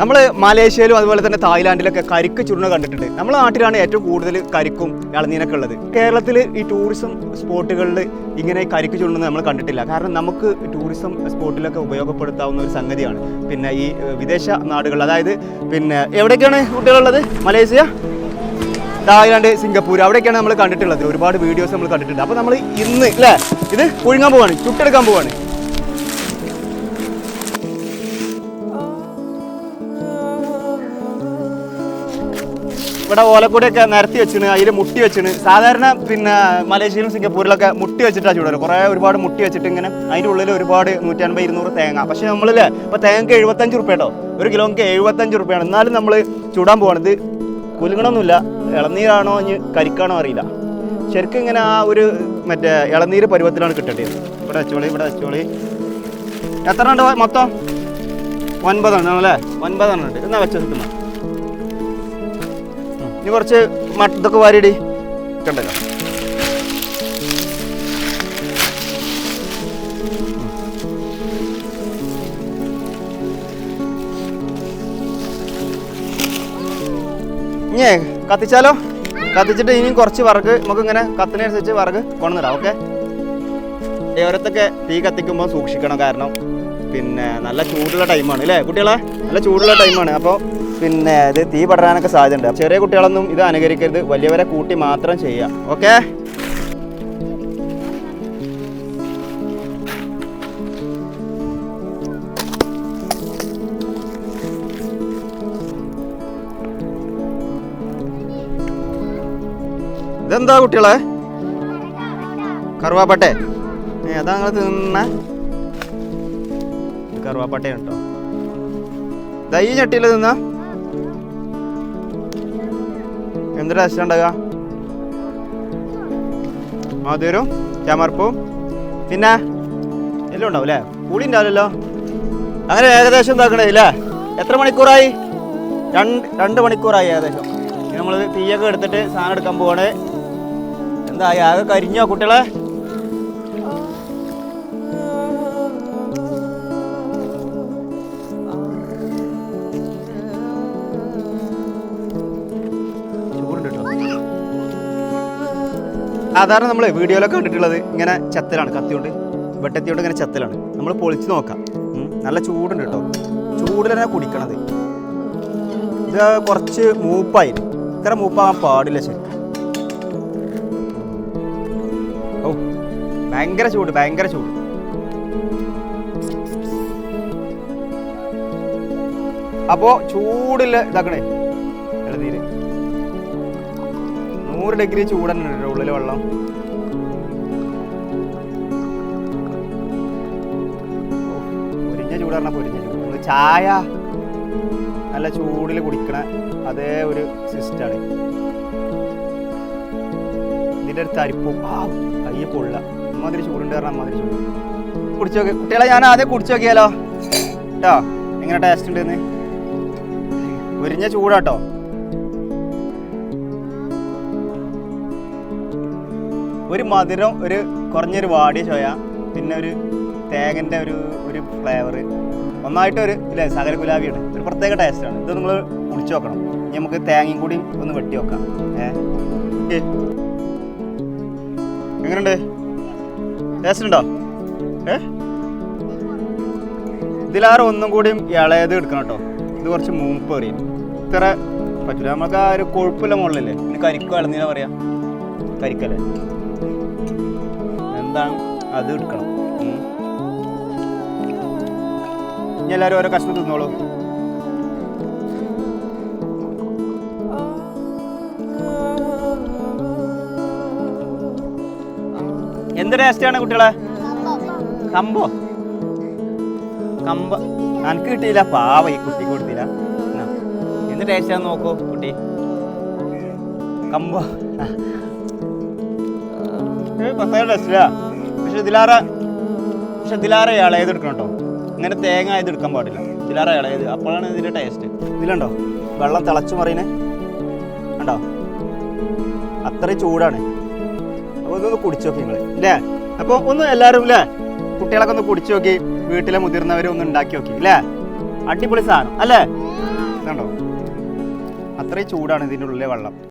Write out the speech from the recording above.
നമ്മൾ മലേഷ്യയിലും അതുപോലെ തന്നെ തായ്ലാൻഡിലൊക്കെ കരിക്ക് ചുരുണ കണ്ടിട്ടുണ്ട്. നമ്മുടെ നാട്ടിലാണ് ഏറ്റവും കൂടുതൽ കരിക്കും ഇളനീനൊക്കെ ഉള്ളത്. കേരളത്തിൽ ഈ ടൂറിസം സ്പോട്ടുകളിൽ ഇങ്ങനെ കരിക്ക് ചുരുണുന്നത് നമ്മൾ കണ്ടിട്ടില്ല. കാരണം നമുക്ക് ടൂറിസം സ്പോട്ടിലൊക്കെ ഉപയോഗപ്പെടുത്താവുന്ന ഒരു സംഗതിയാണ്. പിന്നെ ഈ വിദേശ നാടുകൾ അതായത് പിന്നെ എവിടെയൊക്കെയാണ് കുട്ടികളുള്ളത്? മലേഷ്യ? തായ്ലാൻഡ് സിംഗപ്പൂർ അവിടെയൊക്കെയാണ് നമ്മൾ കണ്ടിട്ടുള്ളത്. ഒരുപാട് വീഡിയോസ് നമ്മൾ കണ്ടിട്ടുണ്ട്. അപ്പോൾ നമ്മൾ ഇന്ന് അല്ലേ ഇത് പുഴുങ്ങാൻ പോവാണ്. ചുട്ടെടുക്കാൻ പോവാണ്. ഇവിടെ ഓലക്കൂടിയൊക്കെ നിരത്തി വെച്ചിന് അതിൽ മുട്ടി വെച്ചിന്. സാധാരണ പിന്നെ മലേഷ്യയിലും സിംഗപ്പൂരിലൊക്കെ മുട്ടി വെച്ചിട്ടാണ് ചൂടാറ് കുറേ ഒരുപാട് മുട്ടി വെച്ചിട്ട് ഇങ്ങനെ അതിന്റെ ഉള്ളിൽ ഒരുപാട് നൂറ്റൻപത് ഇരുന്നൂറ് തേങ്ങ. പക്ഷേ നമ്മളില്ലേ ഇപ്പോൾ തേങ്ങക്ക് എഴുപത്തഞ്ച് റുപ്യ കേട്ടോ ഒരു കിലോക്ക് എഴുപത്തഞ്ച് റുപ്യാണ്. എന്നാലും നമ്മൾ ചൂടാൻ പോകണത് കുലുങ്ങണമൊന്നുമില്ല ഇളനീരാണോ ഇനി കരിക്കാണോ അറിയില്ല. ശരിക്കും ഇങ്ങനെ ആ ഒരു മറ്റേ ഇളനീര് പരുവത്തിലാണ് കിട്ടേണ്ടത്. ഇവിടെ വെച്ചോളി ഇവിടെ വെച്ചോളി. എത്ര ഉണ്ട് മൊത്തം? ഒൻപതെണ്ണം അല്ലേ ഒൻപതെണ്ണം ഉണ്ട്. എന്നാ വെച്ചാൽ കിട്ടുന്ന ഇനി കുറച്ച് ഇതൊക്കെ വാരിയിടി. കണ്ടല്ലോ ഇനിയേ കത്തിച്ചാലോ? കത്തിച്ചിട്ട് ഇനിയും കുറച്ച് വറക്ക് നമുക്ക് ഇങ്ങനെ കത്തിനനുസരിച്ച് വറക്ക് കൊണ്ടുവന്നിടാം ഓക്കെ? ഓരത്തൊക്കെ തീ കത്തിക്കുമ്പോൾ സൂക്ഷിക്കണം കാരണം പിന്നെ നല്ല ചൂടുള്ള ടൈമാണ് അല്ലേ കുട്ടികളെ? നല്ല ചൂടുള്ള ടൈമാണ് അപ്പോൾ പിന്നെ ഇത് തീ പടരാനൊക്കെ സാധ്യതയുണ്ട്. ചെറിയ കുട്ടികളൊന്നും ഇത് അനുകരിക്കരുത്. വലിയവരെ കൂട്ടി മാത്രം ചെയ്യുക ഓക്കെ? ഇതെന്താ കുട്ടികളെ? കറുവാപ്പട്ടെ? ഏതാ നിങ്ങൾ തിന്ന കറുവാപ്പട്ടയാണ് ദൈ ചട്ടിയിൽ തിന്ന? എന്ത് ടേസ്റ്റ് ഉണ്ടാകുക മധുരവും ചമർപ്പും. പിന്നെ എല്ലാം ഉണ്ടാവും അല്ലേ? കൂടി ഉണ്ടാവില്ലല്ലോ അങ്ങനെ ഏകദേശം എന്താക്കണേ ഇല്ലേ? എത്ര മണിക്കൂറായി? രണ്ട് രണ്ട് മണിക്കൂറായി ഏകദേശം. നമ്മൾ തീയൊക്കെ എടുത്തിട്ട് സാധനം എടുക്കാൻ പോവാണ്. എന്തായി ആകെ കരിഞ്ഞോ കുട്ടികളെ? സാധാരണ നമ്മൾ വീഡിയോയിലൊക്കെ കണ്ടിട്ടുള്ളത് ഇങ്ങനെ ചത്തലാണ് കത്തിയോണ്ട് വെട്ടത്തിയോണ്ട് ഇങ്ങനെ ചത്തലാണ്. നമ്മൾ പൊളിച്ച് നോക്കാം. നല്ല ചൂടുണ്ട് കേട്ടോ. ചൂടിൽ തന്നെ കുടിക്കണത്. ഇത് കുറച്ച് മൂപ്പായി. ഇത്ര മൂപ്പാകാൻ പാടില്ല ശരി. ഓ ഭയങ്കര ചൂട് ഭയങ്കര ചൂട്. അപ്പോ ചൂടില്ല ഇതാക്കണേ. ഇളനീര് നൂറ് ഡിഗ്രി ചൂട് ഉള്ളിൽ വെള്ളം. പൊരിഞ്ഞ ചൂടാണ് പൊരിഞ്ഞ ചൂട്. ചായ നല്ല ചൂടിൽ കുടിക്കണ അതേ ഒരു സിസ്റ്റാണ് ഇതിന്റെ അടുത്ത് അരിപ്പും ആ പൊള്ള. അമ്മാതിരി ചൂടുണ്ട് പറഞ്ഞാൽ അമ്മാതിരി ചൂട്. കുടിച്ചു നോക്കി. കുട്ടികളെ ഞാൻ ആദ്യം കുടിച്ചു നോക്കിയാലോ? കേട്ടോ എങ്ങനെ ടേസ്റ്റ് ഉണ്ടെന്ന്? പൊരിഞ്ഞ ചൂടാട്ടോ. ഒരു മധുരം ഒരു കുറഞ്ഞൊരു വാടിയ ചോയ പിന്നെ ഒരു തേങ്ങന്റെ ഒരു ഒരു ഫ്ലേവർ ഒന്നായിട്ട് ഒരു ഇല്ലേ സകല ഗുലാബിയാണ് ഒരു പ്രത്യേക ടേസ്റ്റാണ് ഇത് നിങ്ങൾ കുടിച്ചു നോക്കണം. ഇനി നമുക്ക് തേങ്ങയും കൂടി ഒന്ന് വെട്ടി നോക്കാം. ഏ? ഏ. എങ്ങനെയുണ്ട്? ടേസ്റ്റ് ഉണ്ടോ? ഏ? ഇതിലാറ് ഒന്നും കൂടിയും ഇളയത് എടുക്കണം കേട്ടോ. ഇത് കുറച്ച് മൂപ്പ് എറിയും ഇത്ര പറ്റില്ല നമുക്ക് ആ ഒരു കൊഴുപ്പില്ല മുകളിലല്ലേ? ഇനി കരിക്കോ ഇളനീല പറയാ. കരിക്കല്ലേ? എന്താണ്? അത് എടുക്കണം. ഇനി എല്ലാവരും ഓരോ കഷ്ണം തിന്നോളൂ. എന്ത് ടേസ്റ്റാണ് കുട്ടികളെ? കമ്പോ? കമ്പ. എനിക്ക് കിട്ടിയില്ല. പാവ ഈ കുട്ടി കൊടുത്തില്ല. എന്ത് ടേസ്റ്റാന്ന് നോക്കൂ കുട്ടി. കമ്പോ. ടേസ്റ്റില്ല പക്ഷെ ഇതിലാറെ പക്ഷെ ഇതിലാറെ ഇളയത് എടുക്കണം കേട്ടോ? ഇങ്ങനെ തേങ്ങ ആയത് എടുക്കാൻ പാടില്ല. ഇതിലാറെ ഇളയത് അപ്പോഴാണ് ഇതിന്റെ ടേസ്റ്റ് ഇതിലുണ്ടോ? വെള്ളം തിളച്ചു മറിയണേ. കണ്ടോ? അത്രയും ചൂടാണ്. അപ്പോൾ ഇതൊന്ന് കുടിച്ചു നോക്കി നിങ്ങൾ അല്ലേ അപ്പോൾ ഒന്ന് എല്ലാവരും അല്ലേ കുട്ടികളൊക്കെ ഒന്ന് കുടിച്ചു നോക്കി വീട്ടിലെ മുതിർന്നവരും ഒന്ന് ഉണ്ടാക്കി നോക്കി അല്ലേ അടിപൊളി സാധനം അല്ലേ? കണ്ടോ? അത്രയും ചൂടാണ് ഇതിന്റെ ഉള്ളിലെ വെള്ളം.